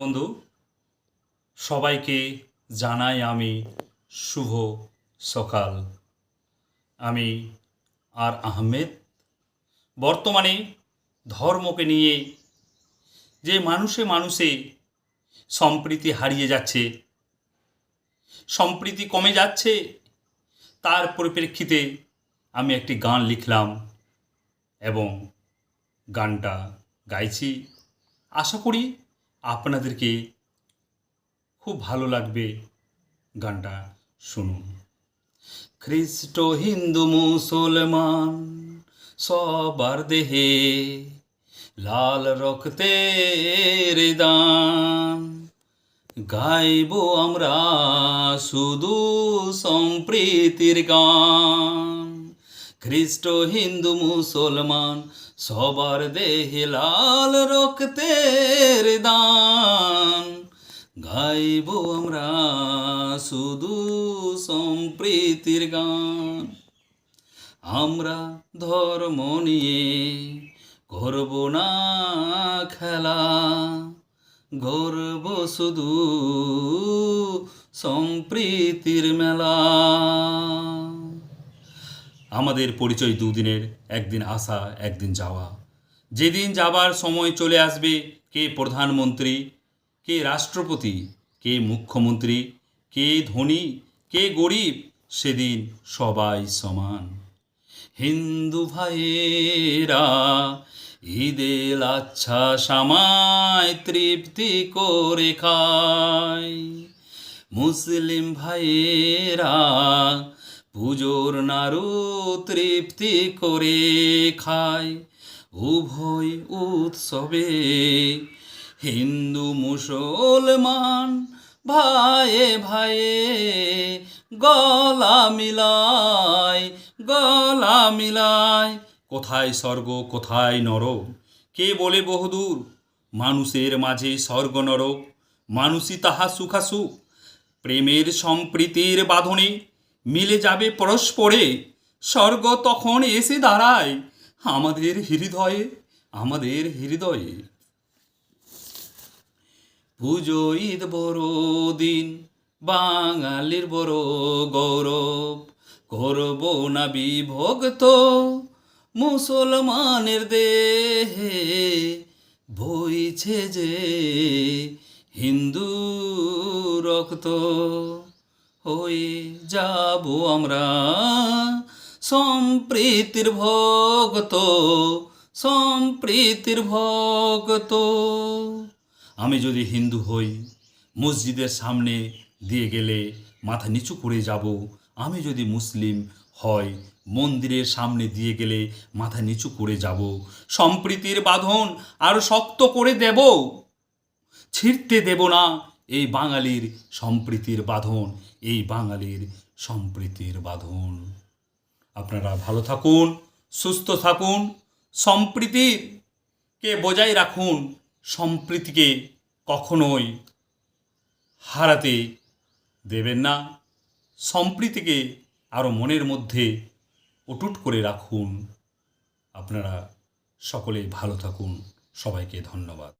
বন্ধু, সবাইকে জানাই আমি শুভ সকাল। আমি আর আহমেদ। বর্তমানে ধর্মকে নিয়ে যে মানুষে মানুষে সম্প্রীতি হারিয়ে যাচ্ছে, সম্প্রীতি কমে যাচ্ছে, তার পরিপ্রেক্ষিতে আমি একটি গান লিখলাম এবং গানটা গাইছি। আশা করি আপনাদেরকে খুব ভালো লাগবে গানটা শুনুন। খ্রিস্ট, হিন্দু, মুসলমান সবার দেহে লাল রক্তের দান। গাইব আমরা শুধু সম্প্রীতির গান। খ্রিস্ট, হিন্দু, মুসলমান সবার দেহে লাল রক্তের দান। গাইব আমরা শুধু সম্প্রীতির গান। আমরা ধর্ম নিয়ে করব না খেলা। গর্ব শুধু সম্প্রীতির মেলা। আমাদের পরিচয় দুদিনের, একদিন আসা, একদিন যাওয়া। যেদিন যাবার সময় চলে আসবে কে প্রধানমন্ত্রী, কে রাষ্ট্রপতি, কে মুখ্যমন্ত্রী, কে ধনী, কে গরিব, সেদিন সবাই সমান। হিন্দু ভাইয়েরা, ঈদের আচ্ছা সামায় তৃপ্তি করে খায়। মুসলিম ভাইয়েরা পুজোর নারু তৃপ্তি করে খায় উভয় উৎসবে। হিন্দু, মুসলমান, ভাইয়ে ভাইয়ে গলা মিলায় গলা মিলায়। কোথায় স্বর্গ, কোথায় নরক কে বলে বহুদূর? মানুষের মাঝে স্বর্গ নরক মানুষই তাহা সুখাসুখ। প্রেমের সম্প্রীতির বাঁধনে মিলে যাবে পরস্পরে। স্বর্গ তখন এসে দাঁড়ায় আমাদের হৃদয়ে আমাদের হৃদয়ে। পুজো ঈদ বড়দিন বাঙালির বড় গৌরব। করব না বিভক্ত মুসলমানের দেহে। বইছে যে হিন্দু রক্ত। হয়ে যাব আমরা। সম্প্রীতির ভক্ত সম্প্রীতির ভক্ত। আমি যদি হিন্দু হই, মসজিদের সামনে দিয়ে গেলে মাথা নিচু করে যাব। আমি যদি মুসলিম হয় মন্দিরের সামনে দিয়ে গেলে মাথা নিচু করে যাব। সম্প্রীতির বাঁধন আরও শক্ত করে দেব। ছিঁড়তে দেব না এই বাঙালির সম্প্রীতির বাঁধন, এই বাঙালির সম্প্রীতির বাঁধন। আপনারা ভালো থাকুন, সুস্থ থাকুন সম্প্রীতির কে বজায় রাখুন, সম্প্রীতিকে কখনোই হারাতে দেবেন না। সম্প্রীতিকে আরও মনের মধ্যে অটুট করে রাখুন। আপনারা সকলে ভালো থাকুন। সবাইকে ধন্যবাদ।